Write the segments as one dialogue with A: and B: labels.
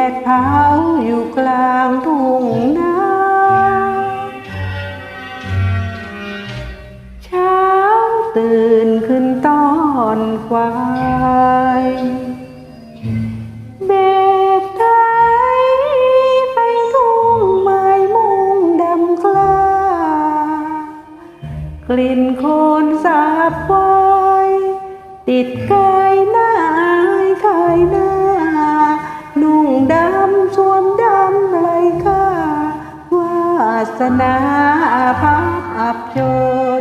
A: แค่เท้าอยู่กลางทุ่งนาเช้าตื่นขึ้นตอนควายเบกไทยไปทุ่งไม้มุงดำกล้ากลิ่นโคลนสาบไวติดกายหน้า สนาพับอับจ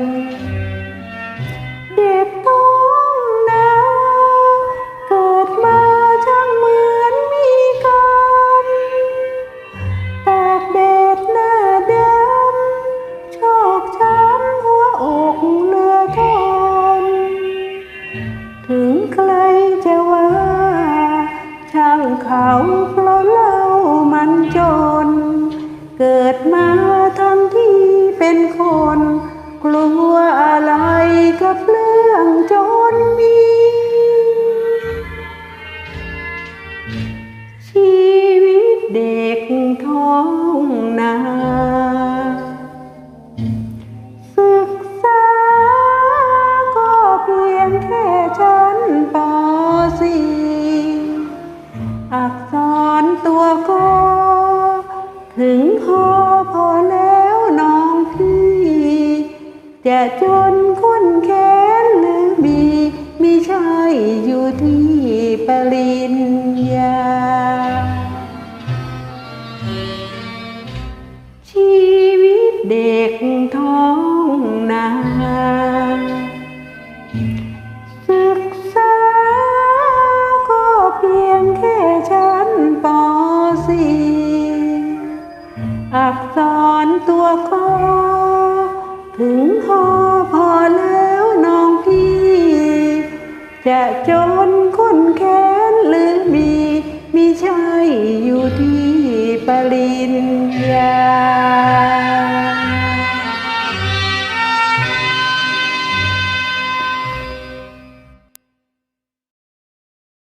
A: น เด็กท้องนาเกิดมาช่างเหมือนมีกรรมตากแดดหน้าดำชอกช้ำหัวอกเลือทน ถึงใครจะว่า ช่างเขา ดมาทั้งที่เป็นคน กลัวอะไรกับเรื่องจนมี ชีวิตเด็กท้อง จะจนคนแค้นหรือบีไม่ใช่อยู่ที่ปริญญา ชีวิตเด็กท้องนาศึกษาก็เพียงแค่ชั้นป .4 อักษรตัวก็ ถึงพอพอแล้วน้องพี่ จะจนคนแค้นหรือมีมีใช่อยู่ที่ปริญญา